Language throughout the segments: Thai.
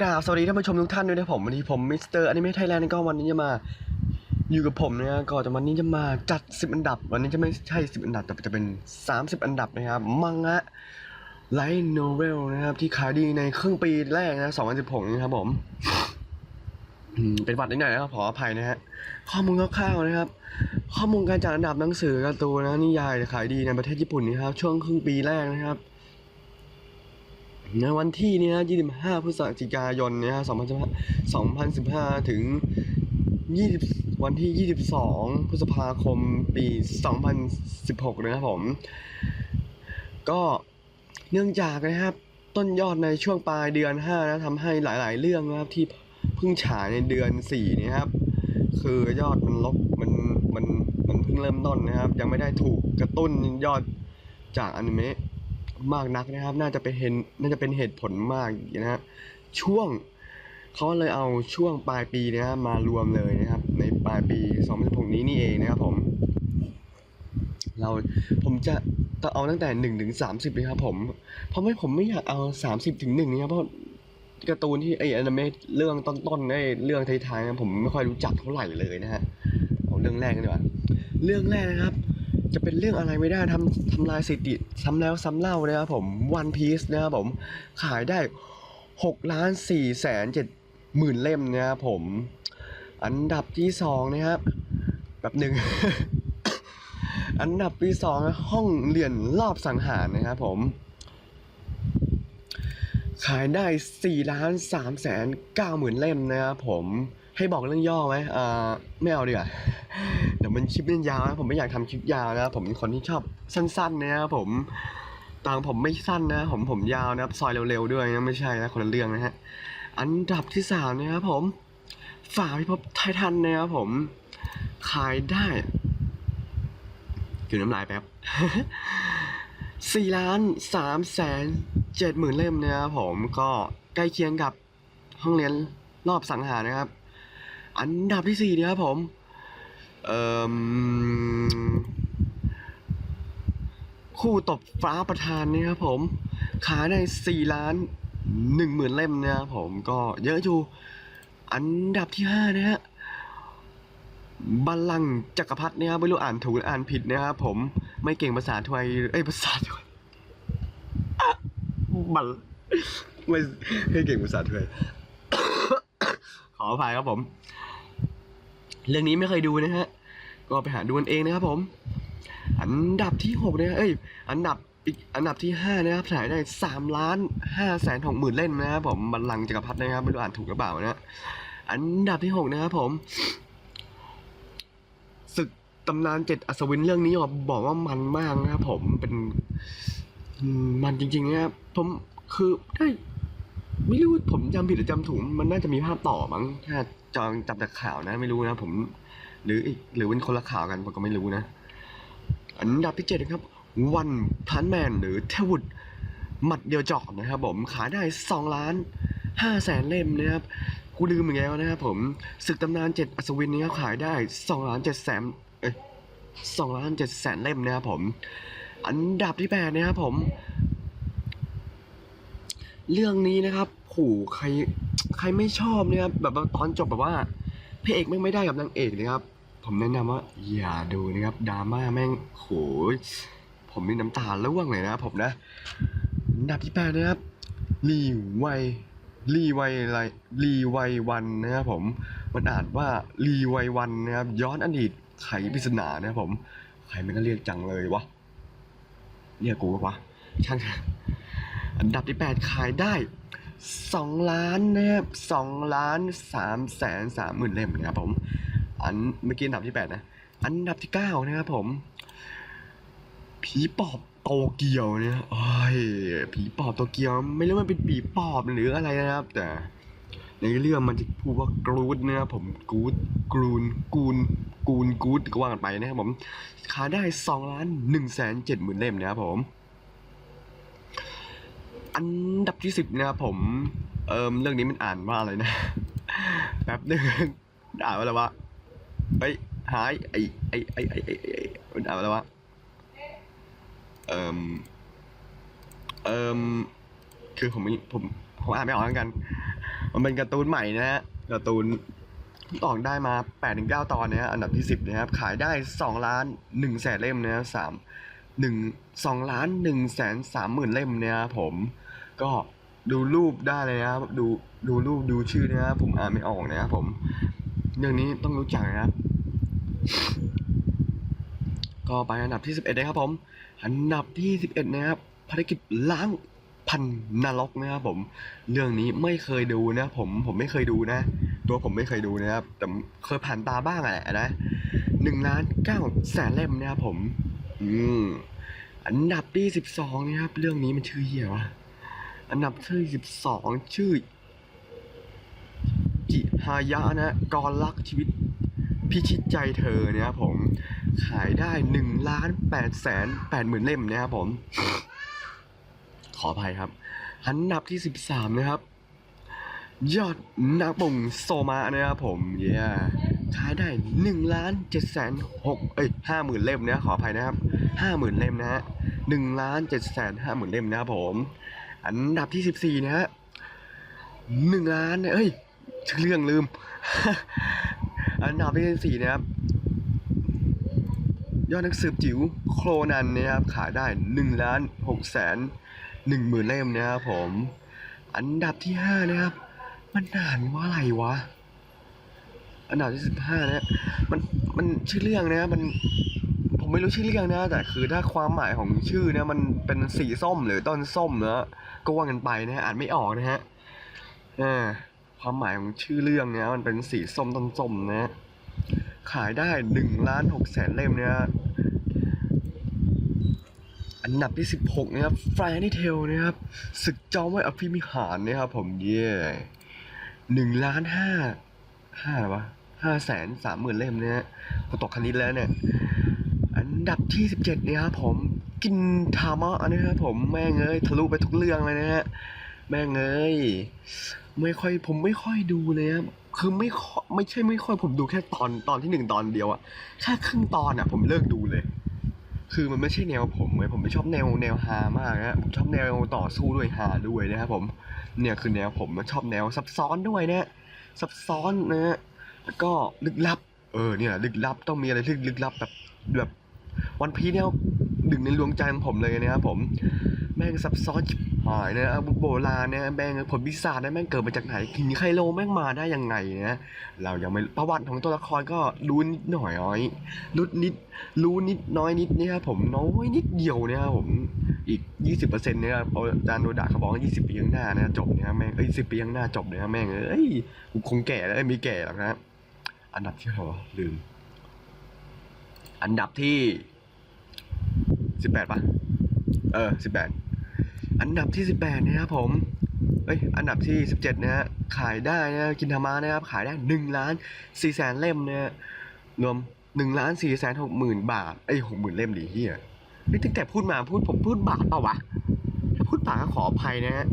กราบสวัสดีท่านผู้ชมทุกท่านด้วยนะผมวันนี้ผมมิสเตอร์อนิเมะไทยแลนด์ก็วันนี้จะมาอยู่กับผมนะก็จะวันนี้จะมาจัด 10 อันดับ วันนี้จะไม่ใช่ 10 อันดับแต่จะเป็น 30 อันดับนะครับ มังงะไลท์โนเวลนะครับ ที่ขายดีในครึ่งปีแรกนะ2016นี้ครับผมเป็นวัดนิดหน่อยนะครับขออภัยนะฮะข้อมูลคร่าวๆนะครับ ข้อมูลการจัดอันดับหนังสือการ์ตูนนะนิยายขายดีในประเทศญี่ปุ่นนะครับช่วงครึ่งปีแรกนะครับ ในวันที่นี้นะ25 พฤศจิกายนนี่ย2015 ถึง 20 วันที่ 22 พฤษภาคม ปี 2016 นะครับผม ก็เนื่องจากนะครับ ต้นยอดในช่วงปลายเดือน 5 นะทำให้หลาย ๆ เรื่องนะครับที่เพิ่งฉายในเดือน 4นี่ครับ คือยอดมันลบมันมันมันเพิ่งเริ่มต้นนะครับ ยังไม่ได้ถูกกระตุ้นยอดจากอนิเมะ มากนักนะครับ น่าจะเป็นเห็นน่าจะเป็นเหตุผลมากนะฮะช่วงเขาเลยเอาช่วงปลายปีเนี้ยมารวมเลยนะครับ ในปลายปี2016นี้นี่เองนะครับผม เราผมจะต้องเอาตั้งแต่หนึ่งถึงสามสิบเลยครับผม เพราะไม่ผมไม่อยากเอาสามสิบถึงหนึ่งนะครับเพราะการ์ตูนที่ไอแอนิเมะเรื่องต้นๆไอเรื่องท้ายๆนะผมไม่ค่อยรู้จักเท่าไหร่เลยนะฮะเอาเรื่องแรกกันดีกว่าเรื่องแรกนะครับ จะเป็นเรื่องอะไรไม่ได้ทำทำลายสถิติซ้ำแล้วซ้ำเล่านะครับผม One Piece นะครับผมขายได้6ล้าน4แสน7หมื่นเล่มนะครับผม อันดับที่สองนะครับแบบหนึ่ง อันดับที่สองห้องเรียนรอบสังหารนะครับผมขายได้4ล้าน3แสน9หมื่นเล่มนะครับผม ให้บอกเรื่องย่อไหมอ่าไม่เอาดีกว่าเดี๋ยวมันคลิปมันยาวนะผมไม่อยากทำคลิปยาวนะครับผมเป็นคนที่ชอบสั้นๆนะครับผมตามผมไม่สั้นนะ ผมผมยาวนะครับซอยเร็วๆด้วยนะไม่ใช่นะคนละเรื่องนะฮะอันดับที่สามนะครับผมฝาพิภพไททันนะครับผมขายได้กินน้ำลายแป๊บสี่ล้านสามแสนเจ็ดหมื่นเล่มนะครับผมก็ใกล้เคียงกับห้องเรียนรอบสังหารนะครับ อันดับที่สี่นะครับผมเอ่อคู่ตบฟ้าประธานนะครับผม ขายได้สี่ล้านหนึ่งหมื่นเล่มนะครับผมก็เยอะอยู่ อันดับที่ห้านะฮะบัลลังจักรพรรดินะครับไม่รู้อ่านถูกหรืออ่านผิดนะครับผมไม่เก่งภาษาไทยเอ้ยภาษาไทยบัลไม่ไม่เก่งภาษาไทยขออภัยครับผม เรื่องนี้ไม่เคยดูนะฮะ ก็ไปหาดูกันเองนะครับผม อันดับที่หกนะเอ้ย อันดับอีกอันดับที่ห้านะครับขายได้สามล้านห้าแสนหกหมื่นเล่มนะครับผมบัลลังก์จักรพรรดินะครับไม่รู้อ่านถูกหรือเปล่านะอันดับที่หกนะครับผมศึกตำนานเจ็ดอัศวินเรื่องนี้บอกว่ามันมากนะครับผมเป็นมมันจริงๆนะครับผมคือได้ไม่รู้ผมจำผิดหรือจำถูกมันน่าจะมีภาพต่อมั้งถ้า จองจับจากข่าวนะ ไม่รู้นะ ผม หรืออีกหรือเป็นคนละข่าวกันผมก็ไม่รู้นะ อันดับที่เจ็ดนะครับ วันพันแมนหรือเทวุดหมัดเดียวจอกนะครับผมขายได้สองล้านห้าแสนเล่มนะครับกูลืมอีกแล้วนะครับผมศึกตำนานเจ็ดอัศวินนี้ขายได้สองล้านเจ็ดแสนเอ้ยสองล้านเจ็ดแสนเล่มนะครับผม อันดับที่แปดนะครับผม เรื่องนี้นะครับโหใคร ใครไม่ชอบเนี่ยครับแบบว่าตอนจบแบบว่าพระเอกแม่งไม่ได้กับนางเอกนะครับ ผมแนะนำว่าอย่าดูนะครับดราม่าแม่งโหยผมมีน้ำตาร่วงเลยนะครับผมนะอันดับที่แปดนะครับลีไวลีไวไรลีไววันนะครับผมมันอ่านว่าลีไววันนะครับ ย้อนอดีตไขปริศนานะครับผมใครมันก็เรียกจังเลยวะเรียกกูวะช่างเถอะอันดับที่แปดขายได้ สองล้านนะครับสองล้านสามแสนสามหมื่นเล่มนะครับผม อันเมื่อกี้อันดับที่แปดนะ อันดับที่เก้านะครับผม ผีปอบโตเกียวเนี่ยโอ้ยผีปอบโตเกียว ไม่รู้มันเป็นผีปอบหรืออะไรนะครับ แต่ในเรื่องมันจะพูดว่ากรูดนะครับผมกรูดกรูนกูนกูนกูดก็ว่ากันไปนะครับผมขายได้สองล้านหนึ่งแสนเจ็ดหมื่นเล่มนะครับผม อันดับที่สิบนะครับผมเอิมเรื่องนี้มันอ่านว่าอะไรนะแป๊บหนึงอ่านว่าอะไรวะเฮ้ยหายไอไอไอไอไอไอมันอ่านว่าอะไรวะเอิมเอิมคือผมไม่ผมผมอ่านไม่ออกแล้วกัน มันเป็นการ์ตูนใหม่นะฮะการ์ตูนออกได้มา8ถึง9ตอนนะฮะอันดับที่ 10 นะครับ ขายได้2ล้าน1แสนเล่มนะสามหนึ่งสองล้าน1แสนสามหมื่นเล่มเนี่ยครับผม ก็ดูรูปได้เลยนะครับ ดูดูรูปดูชื่อนะครับผมอ่านไม่ออกนะครับผม เรื่องนี้ต้องรู้จักนะครับ ก็ไปอันดับที่ 11นะครับผม อันดับที่ 11 นะครับภารกิจล้างพันนรกนะครับผม เรื่องนี้ไม่เคยดูนะ ผมผมไม่เคยดูนะ ตัวผมไม่เคยดูนะครับ แต่เคยผ่านตาบ้างแหละนะหนึ่งล้านเก้าแสนเล่มนะครับผม อืมอันดับที่12นะครับ เรื่องนี้มันชื่อเหี้ยวะ อันดับที่ 12 ชื่อ จิฮายะนะกรลักชีวิตพิชิตใจเธอเนี่ยครับผม ขายได้1ล้าน8แสน8หมื่นเล่มนะครับผม ขออภัยครับ อันดับที่13นะครับ ยอดนักบงโซมานะครับผมเย้ขายได้1ล้าน7แสน6เอ้ย5หมื่นเล่มนะขออภัยนะครับ5หมื่นเล่มนะฮะ1ล้าน7แสน5หมื่นเล่มนะครับผม อันดับที่14นะฮะ1ล้านเอ้ยชื่อเรื่องลืม อันดับที่14นะครับ ยอดนักสืบจิ๋วโครนันนะครับ ขายได้1ล้าน6แสน1หมื่นเล่มนะครับผม อันดับที่5นะครับ มันอ่านว่าอะไรวะ อันดับที่15นะมันมันชื่อเรื่องนะมันผมไม่รู้ชื่อเรื่องนะ แต่คือถ้าความหมายของชื่อเนี่ยมันเป็นสีส้มหรือต้นส้มนะ ก็ว่ากันไปนะฮะอ่านไม่ออกนะฮะอ่าความหมายของชื่อเรื่องเนี่ยมันเป็นสีส้มต้นส้มนะขายได้หนึ่งล้านหกแสนเล่มเนี่ยอันดับที่ 16 นะครับแฟนนี่เทลนะครับศึกจอมไว้อภิมิหารนะครับผมเย่หนึ่งล้านห้าห้าวะห้าแสนสามหมื่นเล่มเนี่ยฮะกูตกคณิตแล้วเนี่ย อันดับที่ 17เนี่ยครับผม กินทามะนะครับผมแม่งเอ้ยทะลุไปทุกเรื่องเลยนะฮะแม่งเอ้ยไม่ค่อยผมไม่ค่อยดูเลยครับคือไม่ไม่ใช่ไม่ค่อยผมดูแค่ตอนตอนที่หนึ่งตอนเดียวอะแค่ครึ่งตอนอะผมเลิกดูเลย คือมันไม่ใช่แนวผมเลยผมไม่ชอบแนวแนวฮามากนะผมชอบแนวต่อสู้ด้วยฮาด้วยนะครับผมเนี่ยคือแนวผมชอบแนวซับซ้อนด้วยนะซับซ้อนนะฮะแล้วก็ลึกลับ เออเนี่ย ลึกลับต้องมีอะไรที่ลึกลับแบบแบบวันพีเนี่ย หนึ่งในดวงใจของผมเลยนะครับผม แม่งซับซ้อนหายนะอาวุธโบราณเนี่ยแม่งผลพิศาจเนี่ยแม่งเกิดมาจากไหนหินไคโลแม่งมาได้ยังไงนะเรายังไม่ประวัติของตัวละครก็รู้นิดหน่อยน้อยรู้นิดรู้นิดน้อยนิดนี่ยครับผมน้อยนิดเดียวเนี่ยครับผมอีก 20%เนี่ยครับอาจารย์โนดะเขาบอกว่า20 ปีข้างหน้านะจบเนี่ยแม่งเอ้ย10 ปีข้างหน้าจบเนี่ยแม่งเอ้ยกูคงแก่แล้วมีแก่หรอกนะอันดับที่เท่าไหร่วลืม อันดับที่ 18ปดปะเออ18อันดับที่18นะครับผมเอ้ยอันดับที่17นะฮะขายได้นะกินธรรมานะครับ ขายได้1ล้าน4แสนเล่มนะฮะรวม1ล้าน4แสน6หมื่นบาทเอ้ย6หมื่นเล่มดีเฮียเฮ้ยตั้งแต่พูดมาพูดผมพูดบาทเปล่าวะพูดบาทก็ขออภัยนะฮะ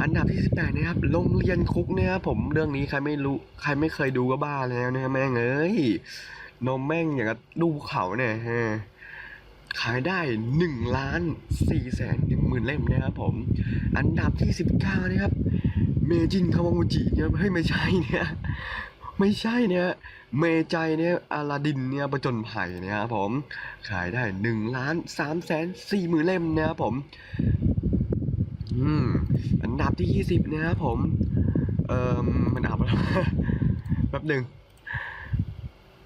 อันดับที่18นะครับโรงเรียนคุกเนี่ยครับผมเรื่องนี้ใครไม่รู้ใครไม่เคยดูก็บ้าแล้วนะแม่งเอ้ยนมแม่งอย่างกับดูเขาเนี่ยฮะ ขายได้1ล้าน4แสน1หมื่นเล่มนะครับผม อันดับที่ 19 นะครับ เมจินคาวามุจิเนี่ยเฮ้ยไม่ใช่เนี่ยไม่ใช่เนี่ยเมใจเนี่ยอาลาดินเนี่ยประจนภัยเนะครับผม ขายได้1ล้าน3แสน4หมื่นเล่มนะครับผม อืม อันดับที่ 20นะครับผม เอ่อมันอับอะไรวแป๊บหนึ่ง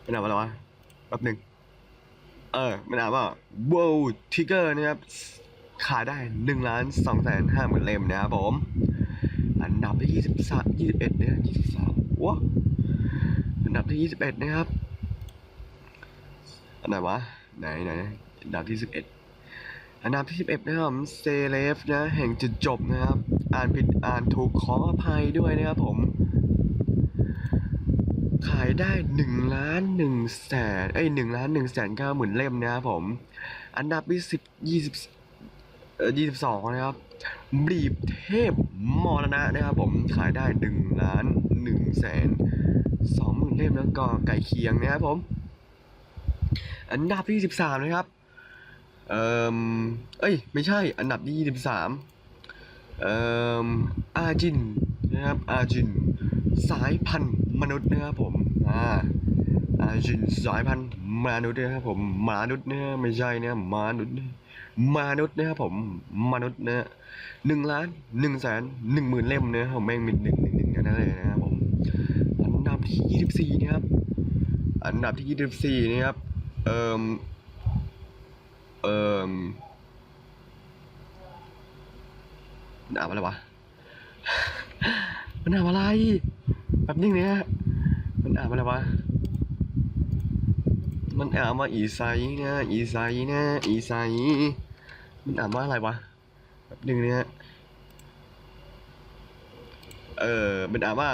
มันอับอะไรวะแป๊บหนึ่ง เออมันอ่านว่า World Tiger นะครับ ขายได้1ล้าน2แสน5หมื่นเล่มนะครับผม อันดับที่23 21เนี่ย23ว้าอันดับที่21นะครับ อันไหนวะไหนไหนอันดับที่11อันดับที่11นะครับเซเลฟนะแห่งจุดจบนะครับ อ่านผิดอ่านถูกขออภัยด้วยนะครับผม ขายได้1ล้าน1แสนเอ้ย1ล้าน1แสน9หมื่นเล่มนะครับผม อันดับที่10 20เอ่อ22นะครับบีบเทพมรณะนะครับผมขายได้1ล้าน1แสน2หมื่นเล่มแล้วก็ไก่เคียงนะครับผม อันดับที่13นะครับเอ่อเอ้ย ไม่ใช่ อันดับที่23เอ่ออาจินนะครับอาจิน สายพันธุ์มนุษย์นะครับผมอ่าอาจินสายพันธุ์มนุษย์นะครับผมมนุษย์เนะไม่ใช่นะมนุษย์มนุษย์นะครับผมมนุษย์เนะหนึ่งล้านหนึ่งแสนหนึ่งหมื่นเล่มเนะครับแม่งมีหนึ่งหนึ่งหนึ่งนั่นเลยนะครับผมอันดับที่ยี่สิบสี่นะครับอันดับที่ยี่สิบสี่นะครับเอ่อเอ่ออ่านว่าอะไรวะ มันอ่านอะไรแบบนึงเนี่ยมันอ่านอะไรวะมันอ่านว่าอีไซนะอีไซนะอีไซมันอ่านว่าอะไรวะแบบนึงเนี่ยเออมันอ่านว่า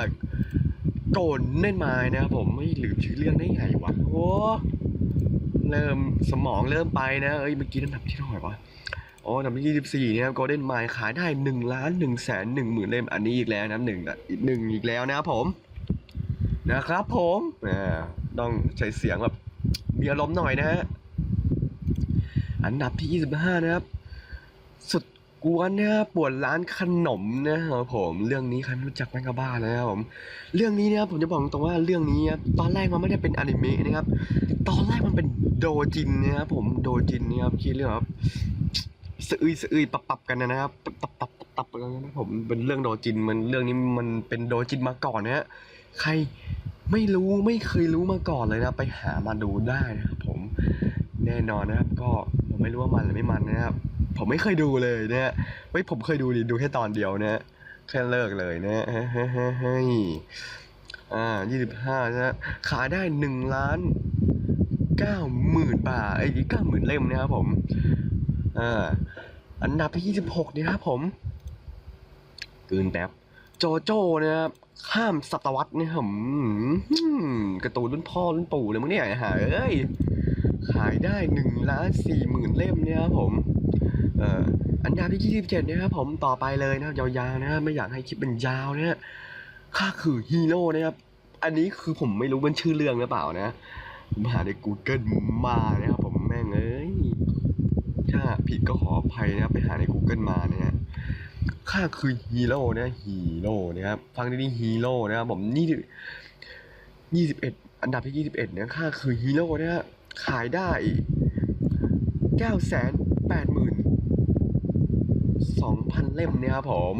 โกนเน่นไม้นะครับผมไม่ลืมชื่อเรื่องได้ไงวะโอ้เริ่มสมองเริ่มไปนะ เอ้ยเมื่อกี้อันดับที่เท่าไหร่วะ อ๋ออันดับที่ยี่สิบสี่เนี่ยโกลเด้นไมล์ขายได้หนึ่งล้านหนึ่งแสนหนึ่งหมื่นเล่มอันนี้อีกแล้วนะหนึ่งอีกหนึ่งอีกแล้วนะครับผม นะครับผมต้องใช้เสียงแบบมีอารมณ์หน่อยนะฮะอันดับที่ยี่สิบห้านะครับ สุดกวนนะครับปวดร้านขนมนะครับผมเรื่องนี้ใครไม่รู้จักแม่งก็บ้านะครับผมเรื่องนี้นะครับผมจะบอกตรงว่าเรื่องนี้ตอนแรกมันไม่ได้เป็นอนิเมะนะครับ ตอนแรกมันเป็นโดจินนะครับผมโดจินนี่ยครับคิดเรื่องแบบ สะอึยสะอึยปับปับกันนะครับปับปับปับปับปับกันนะผมเป็นเรื่องโดจินมันเรื่องนี้มันเป็นโดจินมาก่อนนะฮะใครไม่รู้ไม่เคยรู้มาก่อนเลยนะ ไปหามาดูได้นะครับผมแน่นอนนะครับ ก็ผมไม่รู้ว่ามันหรือไม่มันนะครับ ผมไม่เคยดูเลยนะฮะเฮ้ยผมเคยดูดิดูแค่ตอนเดียวนะฮะแค่เลิกเลยนะฮะเฮ้ยเฮ้อ่ายี่สิบห้านะฮะขายได้หนึ่งล้านเก้าหมื่นบาทไอ้เก้าหมื่นเล่มนะครับผม อ่าอันดับที่ยี่สิบหกนี่ครับผมเกินแป๊บโจโจ้นะครับข้ามศตวรรษเนี่ยผมกร์ตูนรุ่นพ่อรุ่นปู่เลยมั้งเนี่ยหาเอ้ยขายได้หนึ่งล้านสี่หมื่นเล่มเนี่ยครับผมเอ่ออันดับที่ยี่สิบเจ็ดนะครับผมต่อไปเลยนะครับยาวๆนะครับไม่อยากให้คลิปเป็นยาวเนี่ยข้าคือฮีโร่นะครับอันนี้คือผมไม่รู้มันชื่อเรื่องหรือเปล่านะผมหาใน Google มานะครับผมแม่งเอ้ย ถ้าผิดก็ขออภัยนะครับไปหาใน Google มาเนี่ยนะข้าคือฮีโร่นะฮีโร่นะครับฟังดีๆฮีโร่นะครับผมนี่ยี่สิบเอ็ดอันดับที่ยี่สิบเอ็ดเนี่ยข้าคือฮีโร่นะฮะขายได้เก้าแสนแปดหมื่นสองพันเล่มเนี่ยครับผม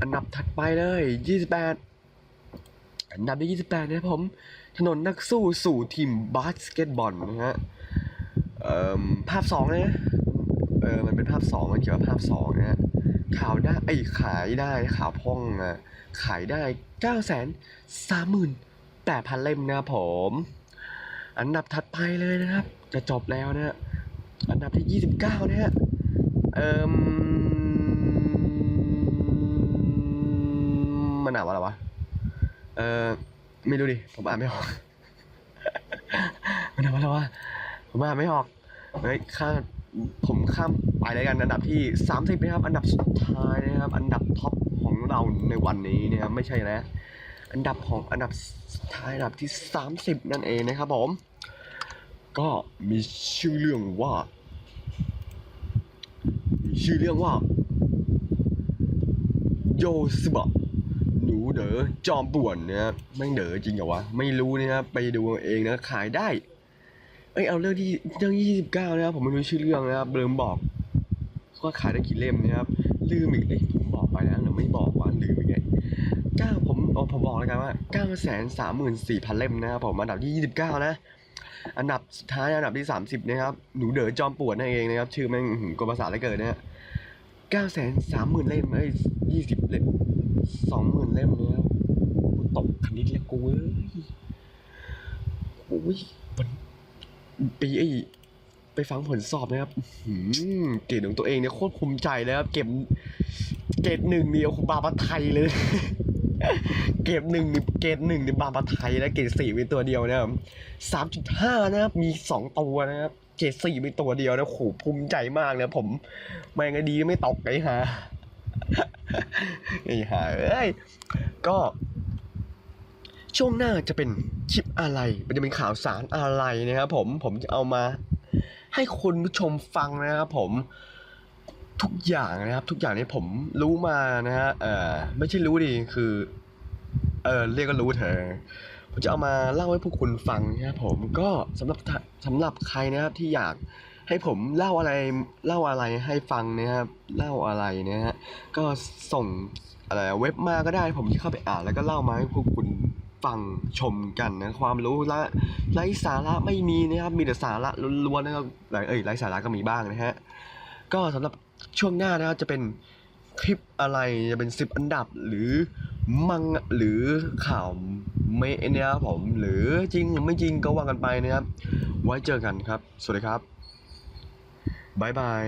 อันดับถัดไปเลยยี่สิบแปดอันดับที่ยี่สิบแปดนะครับผม ถนนนักสู้สู่ทีมบาสเกตบอลนะฮะภาพสองนะ เออมันเป็นภาพสองมันเกี่ยวกับภาพสองนะข่าวได้ไอ้ขายได้ข่าวพ่องอะขายได้เก้าแสนสามหมื่นแปดพันเล่มนะผม อันดับถัดไปเลยนะครับ จะจบแล้วนะอันดับที่ยี่สิบเก้านะฮะเอ่มมันอ่าวอะไรวะเออไม่รู้ดิผมอ่านไม่ออกมันอ่าวอะไรวะผมอ่านไม่ออกเฮ้ยข้า ผมข้ามไปเลยกันอันดับที่สามสิบนะครับ อันดับสุดท้ายนะครับ อันดับท็อปของเราในวันนี้นะครับไม่ใช่นะ อันดับของอันดับสุดท้ายอันดับที่สามสิบนั่นเองนะครับผม ก็มีชื่อเรื่องว่า มีชื่อเรื่องว่าโยสบะหนูเด๋อจอมป่วนนะครับไม่เด๋อจริงเหรอวะ ไม่รู้นะครับไปดูเองนะขายได้ เอ้ยเอาเรื่องที่เรื่องยี่สิบเก้านะครับผมไม่รู้ชื่อเรื่องนะครับเบิมบอกว่าขายได้กี่เล่มนะครับลืมอีกเลยผมบอกไปแล้วหรือไม่บอกว่าลืมอีกไงเก้าผมเอาผมบอกแล้วกันว่าเก้าแสนสามหมื่นสี่พันเล่มนะครับผมอันดับที่ยี่สิบเก้านะอันดับสุดท้ายอันดับที่สามสิบนะครับ หนูเด๋อจอมปวนนั่นเองนะครับ ชื่อแม่งหืมกวนภาษาเหลือเกินนะฮะเก้าแสนสามหมื่นเล่มเอ้ยยี่สิบเล่มสองหมื่นเล่มเนี่ยตกคณิตแล้วกูเอ้ยโอ้ยมัน ปีไอไปฟังผลสอบนะครับเกรดของตัวเองเนี่ยโคตรภูมิใจเลยครับ เก็บเกรดหนึ่งเดียวบาปะไทยเลย เกรดหนึ่งเกรดหนึ่งนี่บาปะไทยนะเกรดสี่มีตัวเดียวนะครับสามจุดห้านะครับ มีสองตัวนะครับ เกรดสี่มีตัวเดียวนะโหภูมิใจมากนะผมแม่งไงดีไม่ตกไอ้ห่าไอ้ห่าเอ้ยก็ ช่วงหน้าจะเป็นคลิปอะไรมันจะเป็นข่าวสารอะไรนะครับผมผมจะเอามาให้คุณผู้ชมฟังนะครับผมทุกอย่างนะครับ ทุกอย่างที่ผมรู้มานะฮะเออไม่ใช่รู้ดีคือเออเรียกก็รู้เถอะผมจะเอามาเล่าให้พวกคุณฟังนะครับผมก็สำหรับท่าสำหรับใครนะครับที่อยากให้ผมเล่าอะไรเล่าอะไรให้ฟังนะครับเล่าอะไรนะฮะก็ส่งอะไรเว็บมาก็ได้ผมจะเข้าไปอ่านแล้วก็เล่ามาให้พวกคุณ ฟังชมกันนะความรู้ละไร้สาระไม่มีนะครับมีแต่สาระล้วนๆนะครับไร้เอ้ยไร้สาระก็มีบ้างนะฮะก็สำหรับช่วงหน้านะครับจะเป็นคลิปอะไรจะเป็นสิบอันดับหรือมังหรือข่าวเมะนี่ยครับผมหรือจริงหรือไม่จริงก็ว่ากันไปนะครับ ไว้เจอกันครับ สวัสดีครับบายบาย